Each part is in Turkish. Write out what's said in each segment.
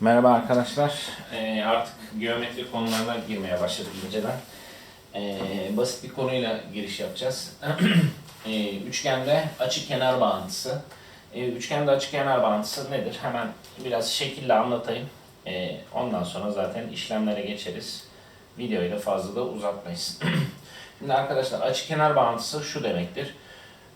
Merhaba arkadaşlar. Ee, artık geometri konularına girmeye başladık inceden. Ee, basit bir konuyla giriş yapacağız. ee, üçgende açı kenar bağıntısı. Ee, üçgende açı kenar bağıntısı nedir? Hemen biraz şekille anlatayım. Ee, ondan sonra zaten işlemlere geçeriz. Videoyu da fazla da uzatmayız. Şimdi arkadaşlar açı kenar bağıntısı şu demektir.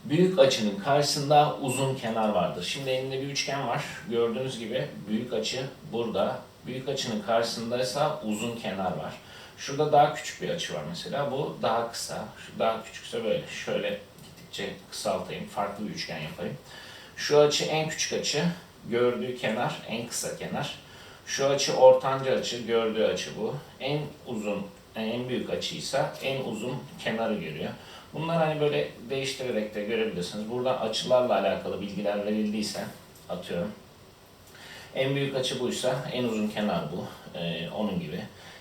Büyük açının karşısında uzun kenar vardır. Şimdi elimde bir üçgen var. Gördüğünüz gibi büyük açı burada. Büyük açının karşısındaysa uzun kenar var. Şurada daha küçük bir açı var mesela. Bu daha kısa. Şu daha küçükse böyle. Şöyle gittikçe kısaltayım. Farklı bir üçgen yapayım. Şu açı en küçük açı. Gördüğü kenar en kısa kenar. Şu açı ortanca açı. Gördüğü açı bu. En uzun, en büyük açıysa en uzun kenarı görüyor. Bunları hani böyle değiştirerek de görebilirsiniz. Burada açılarla alakalı bilgiler verildiyse atıyorum. En büyük açı buysa en uzun kenar bu. Ee, onun gibi.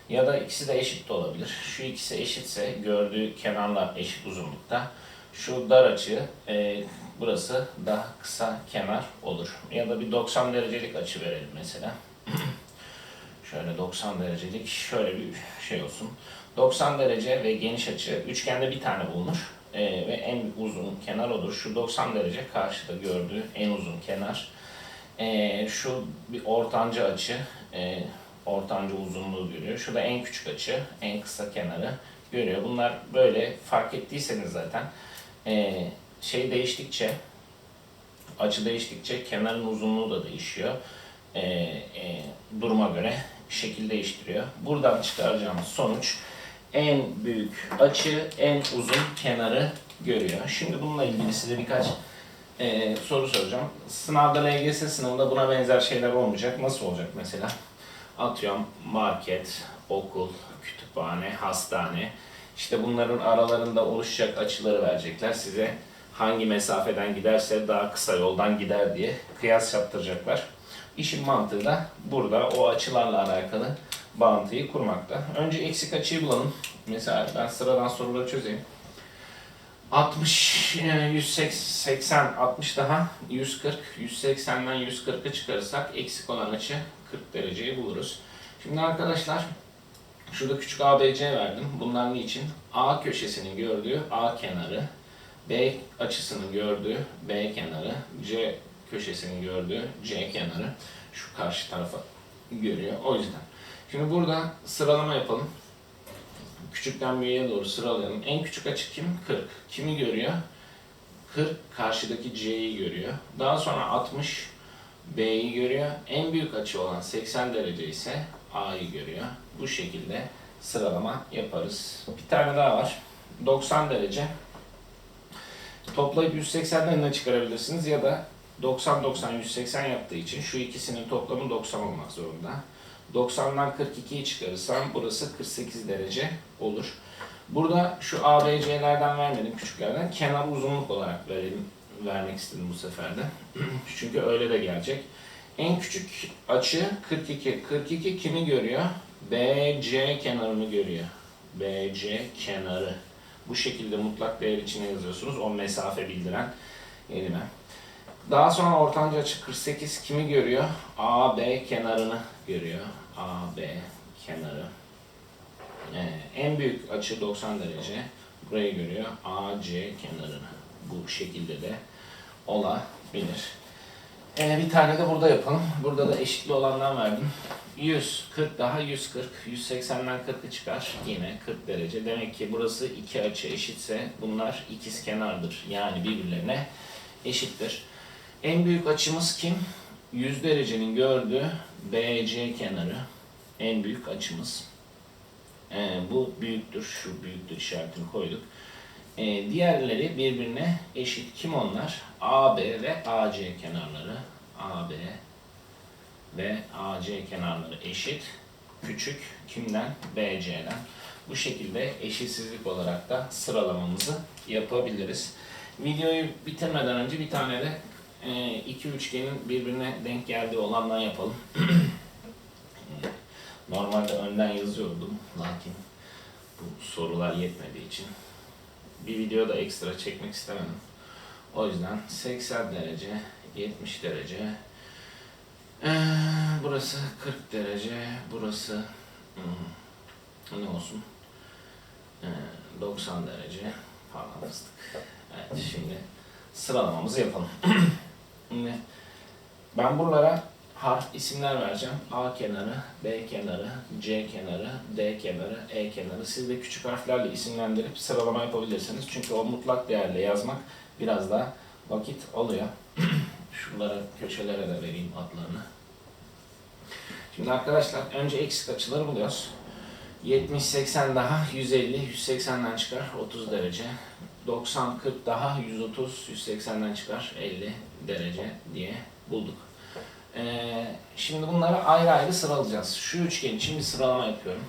Ya da ikisi de eşit de olabilir. Şu ikisi eşitse gördüğü kenarlar eşit uzunlukta. Şu dar açı e, burası daha kısa kenar olur. Ya da bir 90 derecelik açı verelim mesela. Şöyle 90 derecelik şöyle bir şey olsun. 90 derece ve geniş açı üçgende bir tane bulunur. Ee, ve en uzun kenar odur. Şu 90 derece karşıda gördüğü en uzun kenar. Ee, şu bir ortanca açı, e, ortanca uzunluğu görüyor. Şu da en küçük açı, en kısa kenarı görüyor. Bunlar böyle fark ettiyseniz zaten e, şey değiştikçe, açı değiştikçe kenarın uzunluğu da değişiyor. E, e, duruma göre şekil değiştiriyor. Buradan çıkaracağımız sonuç en büyük açı, en uzun kenarı görüyor. Şimdi bununla ilgili size birkaç e, soru soracağım. Sınavda LGS sınavında buna benzer şeyler olmayacak. Nasıl olacak mesela? Atıyorum market, okul, kütüphane, hastane. İşte bunların aralarında oluşacak açıları verecekler. Size hangi mesafeden giderse daha kısa yoldan gider diye kıyas yaptıracaklar. İşin mantığı da burada o açılarla alakalı bağıntıyı kurmakta. Önce eksik açıyı bulalım. Mesela ben sıradan soruları çözeyim. 60, e, 180, 60 daha 140, 180'den 140'ı çıkarırsak eksik olan açı 40 dereceyi buluruz. Şimdi arkadaşlar şurada küçük ABC verdim. Bunlar niçin? A köşesinin gördüğü A kenarı, B açısının gördüğü B kenarı, C köşesinin gördüğü C kenarı şu karşı tarafa görüyor. O yüzden. Şimdi burada sıralama yapalım. Küçükten büyüğe doğru sıralayalım. En küçük açı kim? 40. Kimi görüyor? 40 karşıdaki C'yi görüyor. Daha sonra 60 B'yi görüyor. En büyük açı olan 80 derece ise A'yı görüyor. Bu şekilde sıralama yaparız. Bir tane daha var. 90 derece. Toplayıp 180'den ne çıkarabilirsiniz ya da 90-90-180 yaptığı için şu ikisinin toplamı 90 olmak zorunda. 90'dan 42'yi çıkarırsam burası 48 derece olur. Burada şu ABC'lerden vermedim küçüklerden. Kenar uzunluk olarak verelim, vermek istedim bu sefer de. Çünkü öyle de gelecek. En küçük açı 42. 42 kimi görüyor? BC kenarını görüyor. BC kenarı. Bu şekilde mutlak değer içine yazıyorsunuz. O mesafe bildiren elime. Daha sonra ortanca açı 48 kimi görüyor? AB kenarını görüyor. AB kenarı. Ee, en büyük açı 90 derece. Burayı görüyor. AC kenarını. Bu şekilde de olabilir. Ee, bir tane de burada yapalım. Burada da eşitli olandan verdim. 100, 40 daha 140. 180'den 40'ı çıkar. Yine 40 derece. Demek ki burası iki açı eşitse bunlar ikiz kenardır. Yani birbirlerine eşittir. En büyük açımız kim? 100 derecenin gördüğü BC kenarı. En büyük açımız. Ee, bu büyüktür. Şu büyüktür işaretini koyduk. Ee, diğerleri birbirine eşit. Kim onlar? AB ve AC kenarları. AB ve AC kenarları eşit. Küçük kimden? BC'den. Bu şekilde eşitsizlik olarak da sıralamamızı yapabiliriz. Videoyu bitirmeden önce bir tane de iki üçgenin birbirine denk geldiği olandan yapalım. Normalde önden yazıyordum lakin bu sorular yetmediği için bir video da ekstra çekmek istemedim. O yüzden 80 derece, 70 derece, ee, burası 40 derece, burası ne olsun? Ee, 90 derece falan fıstık. Evet şimdi sıralamamızı yapalım. şimdi ben buralara harf isimler vereceğim. A kenarı, B kenarı, C kenarı, D kenarı, E kenarı. Siz de küçük harflerle isimlendirip sıralama yapabilirsiniz. Çünkü o mutlak değerle yazmak biraz daha vakit alıyor. Şuralara, köşelere de vereyim adlarını. Şimdi arkadaşlar önce eksik açıları buluyoruz. 70, 80 daha 150, 180'den çıkar 30 derece. 90, 40 daha 130, 180'den çıkar 50 derece diye bulduk. Ee, şimdi bunları ayrı ayrı sıralayacağız. Şu üçgen için bir sıralama yapıyorum.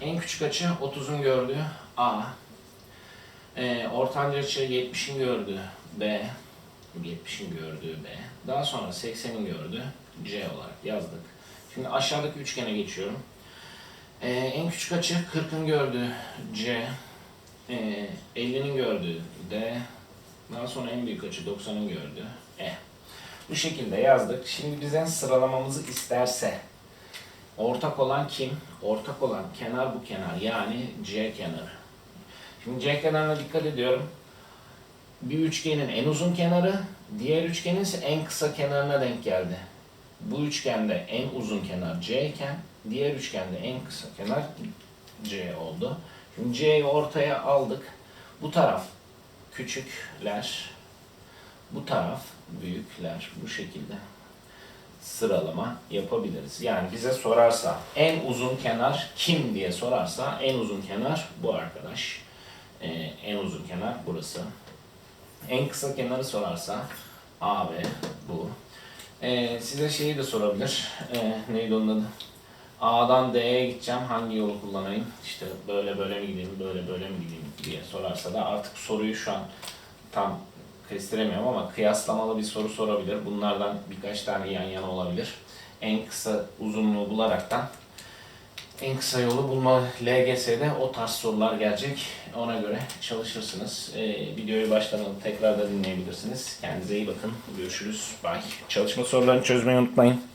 En küçük açı 30'un gördüğü A. Ee, ortanca açı 70'in gördüğü B. 70'in gördüğü B. Daha sonra 80'in gördüğü C olarak yazdık. Şimdi aşağıdaki üçgene geçiyorum. Ee, en küçük açı 40'ın gördüğü C. Ee, 50'nin gördüğü D. Daha sonra en büyük açı 90'ın gördüğü E. Bu şekilde yazdık. Şimdi bizden sıralamamızı isterse ortak olan kim? Ortak olan kenar bu kenar yani C kenarı. Şimdi C kenarına dikkat ediyorum. Bir üçgenin en uzun kenarı, diğer üçgenin ise en kısa kenarına denk geldi. Bu üçgende en uzun kenar C iken diğer üçgende en kısa kenar C oldu. Şimdi C'yi ortaya aldık. Bu taraf küçükler, bu taraf büyükler. Bu şekilde sıralama yapabiliriz. Yani bize sorarsa en uzun kenar kim diye sorarsa en uzun kenar bu arkadaş. Ee, en uzun kenar burası. En kısa kenarı sorarsa AB bu. Ee, size şeyi de sorabilir. Ee, neydi onun adı? A'dan D'ye gideceğim. Hangi yolu kullanayım? İşte böyle böyle mi gideyim, böyle böyle mi gideyim diye sorarsa da artık soruyu şu an tam kestiremiyorum ama kıyaslamalı bir soru sorabilir. Bunlardan birkaç tane yan yana olabilir. En kısa uzunluğu bularaktan en kısa yolu bulma LGS'de o tarz sorular gelecek. Ona göre çalışırsınız. Ee, videoyu baştan alıp tekrar da dinleyebilirsiniz. Kendinize iyi bakın. Görüşürüz. Bye. Çalışma sorularını çözmeyi unutmayın.